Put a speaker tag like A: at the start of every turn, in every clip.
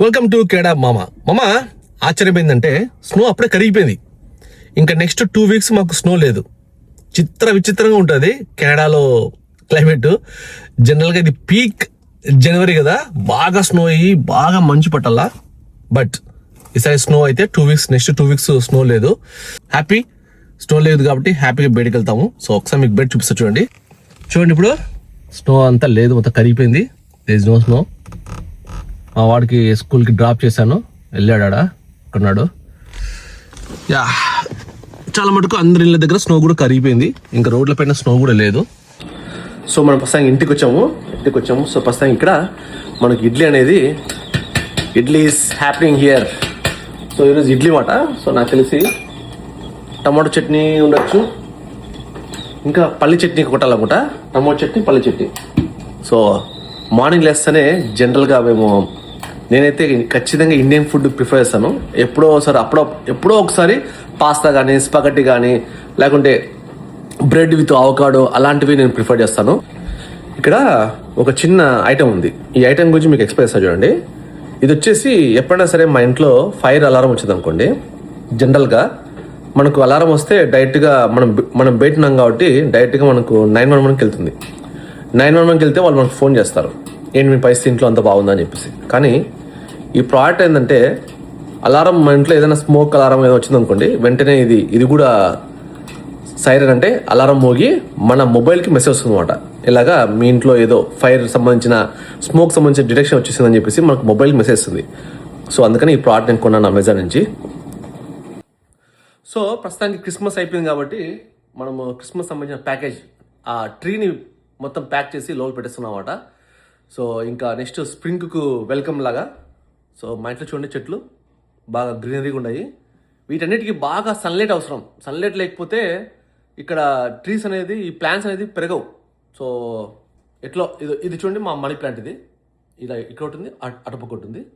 A: Welcome to కేడా మామ మామ ఆశ్చర్యమైందంటే snow అప్పుడే కరిగిపోయింది. ఇంకా నెక్స్ట్ టూ వీక్స్ మాకు స్నో లేదు. చిత్ర విచిత్రంగా ఉంటుంది కెనడాలో క్లైమేట్ జనరల్గా ఇది పీక్ జనవరి కదా. బాగా స్నో అయ్యి బాగా మంచు పట్టాలా? బట్ ఈసారి స్నో అయితే two weeks next two weeks snow లేదు. హ్యాపీ స్నో లేదు కాబట్టి హ్యాపీగా బయటకు వెళ్తాము సో ఒకసారి మీకు బెడ్ చూపిస్తా చూడండి. చూడండి ఇప్పుడు స్నో అంతా లేదు మొత్తం కరిగిపోయింది. దేజ్ నో స్నో మా వాడికి స్కూల్కి డ్రాప్ చేశాను. వెళ్ళాడు అక్కడున్నాడు యా చాలా మటుకు అందరి ఇళ్ళ దగ్గర స్నో కూడా కరిగిపోయింది. ఇంకా రోడ్ల పైన స్నో కూడా లేదు. సో మనం ప్రస్తుతం ఇంటికి వచ్చాము. ఇంటికి వచ్చాము. సో ప్రస్తుతం ఇక్కడ మనకి ఇడ్లీ అనేది idli is happening here so ఈరోజు ఇడ్లీ మాట. సో నాకు తెలిసి టమాటో చట్నీ ఉండొచ్చు. ఇంకా పల్లి చట్నీ కొట్టాలనుకుంటా. టమాటో చట్నీ పల్లి చట్నీ. సో మార్నింగ్ లేస్తేనే జనరల్గా మేము నేనైతే ఖచ్చితంగా ఇండియన్ ఫుడ్ ప్రిఫర్ చేస్తాను. ఎప్పుడో ఒకసారి అప్పుడో ఎప్పుడో ఒకసారి పాస్తా కానీ స్పగటి కానీ లేకుంటే బ్రెడ్ విత్ అవకాడో అలాంటివి నేను ప్రిఫర్ చేస్తాను. ఇక్కడ ఒక చిన్న ఐటెం ఉంది. ఈ ఐటెం గురించి మీకు ఎక్స్ప్లెయిన్ చేస్తాను చూడండి. ఇది వచ్చేసి ఎప్పుడైనా సరే మా ఇంట్లో ఫైర్ అలారం వచ్చింది అనుకోండి జనరల్గా మనకు అలారం వస్తే డైరెక్ట్గా మనం మనం బయటన్నాం కాబట్టి డైరెక్ట్గా మనకు నైన్ వన్ వన్కి వెళ్తుంది. నైన్ వన్ వన్కి వెళ్తే వాళ్ళు మనకు ఫోన్ చేస్తారు. ఏంటి మీ పరిస్థితి ఇంట్లో అంత బాగుందని చెప్పేసి. కానీ ఈ ప్రోడక్ట్ ఏంటంటే అలారం మన ఇంట్లో ఏదైనా స్మోక్ అలారం ఏదో వచ్చింది అనుకోండి వెంటనే ఇది ఇది కూడా సైరన్ అంటే అలారం మోగి మన మొబైల్కి మెసేజ్ వస్తుంది అనమాట ఇలాగా మీ ఇంట్లో ఏదో ఫైర్ సంబంధించిన స్మోక్ సంబంధించిన డిటెక్షన్ వచ్చేసిందని చెప్పేసి మనకు మొబైల్కి మెసేజ్ వస్తుంది. సో అందుకని ఈ ప్రోడక్ట్ నేను కొన్నాను అమెజాన్ నుంచి. సో ప్రస్తుతానికి క్రిస్మస్ అయిపోయింది కాబట్టి మనము క్రిస్మస్ సంబంధించిన ప్యాకేజ్ ఆ ట్రీని మొత్తం ప్యాక్ చేసి లోపల పెట్టేస్తున్నాం అనమాట సో ఇంకా నెక్స్ట్ స్ప్రింగ్కు వెల్కమ్ లాగా. సో మా ఇంట్లో చూడండి చెట్లు. బాగా గ్రీనరీగా ఉన్నాయి. వీటన్నిటికీ బాగా సన్లైట్ అవసరం. సన్లైట్ లేకపోతే ఇక్కడ ట్రీస్ అనేది ఈ ప్లాంట్స్ అనేది పెరగవు. సో ఎట్లా ఇది ఇది చూడండి మా మనీ ప్లాంట్ ఇది. ఇలా ఇక్కడ ఒకటి ఉంది అటు- అటుపక్క ఒకటి ఉంది.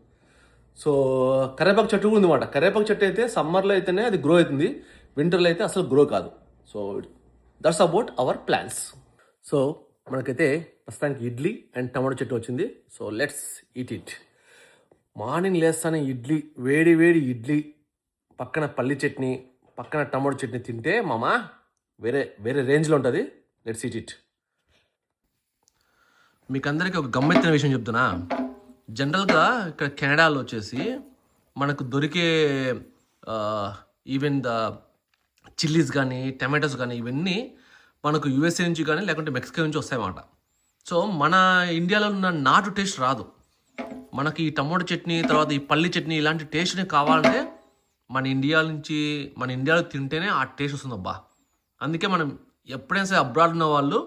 A: సో కరేపాకు చెట్టు కూడా ఉందన్నమాట. కరేపాకు చెట్టు అయితే సమ్మర్లో అయితేనే అది గ్రో అవుతుంది. వింటర్లో అయితే అసలు గ్రో కాదు. So that's about our plans so మనకైతే ప్రస్తుతానికి ఇడ్లీ అండ్ టమాటో చెట్టు వచ్చింది. So let's eat it morning లేస్తానే idli వేడి వేడి ఇడ్లీ పక్కన పల్లి చట్నీ పక్కన టమాటో చట్నీ తింటే మామ వేరే వేరే రేంజ్లో ఉంటుంది. లెట్స్ ఈట్ ఇట్ మీకు అందరికీ ఒక గమ్మెత్తిన విషయం చెప్తున్నా. జనరల్గా ఇక్కడ కెనడాలో వచ్చేసి మనకు దొరికే ఈవెన్ ద చిల్లీస్ కానీ టమాటోస్ కానీ ఇవన్నీ మనకు యూఎస్ఏ నుంచి కానీ లేకుంటే మెక్సికో నుంచి వస్తాయన్నమాట. సో మన ఇండియాలో ఉన్న నాటు టేస్ట్ రాదు. మనకి ఈ టమోటా చట్నీ తర్వాత ఈ పల్లి చట్నీ ఇలాంటి టేస్ట్ని కావాలంటే మన ఇండియా నుంచి మన ఇండియాలో తింటేనే ఆ టేస్ట్ వస్తుంది అబ్బా. అందుకే మనం ఎప్పుడైనా సరే అబ్రాడ్ ఉన్న వాళ్ళు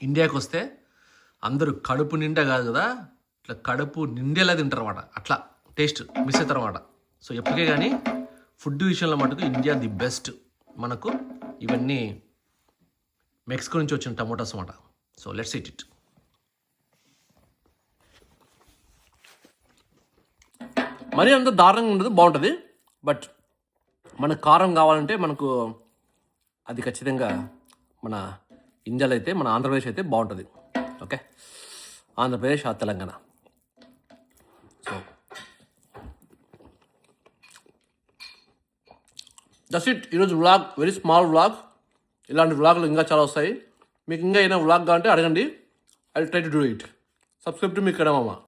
A: ఇండియాకి వస్తే అందరూ కడుపు నిండా కాదు కదా ఇట్లా కడుపు నిండేలా తింటారు అనమాట అట్లా టేస్ట్ మిస్ అవుతారు అనమాట సో ఎప్పటికే కానీ ఫుడ్ విషయంలో మటుకు ఇండియా ది బెస్ట్ మనకు ఇవన్నీ మెక్సికో నుంచి వచ్చిన టమోటాస్ అనమాట సో లెట్స్ ఇట్ ఇట్ మరీ అంత దారుణంగా ఉండదు బాగుంటుంది. బట్ మనకు కారం కావాలంటే మనకు అది ఖచ్చితంగా మన ఇండియాలో అయితే మన ఆంధ్రప్రదేశ్ అయితే బాగుంటుంది. ఓకే ఆంధ్రప్రదేశ్ ఆ తెలంగాణ. సో జస్ట్ ఇట్ ఈరోజు వ్లాగ్ వెరీ స్మాల్ వ్లాగ్ ఇలాంటి వ్లాగ్లు ఇంకా చాలా వస్తాయి. మీకు ఇంకా ఏదైనా వ్లాగ్ కావాలంటే అడగండి. I try to do it subscribe to me కడమామ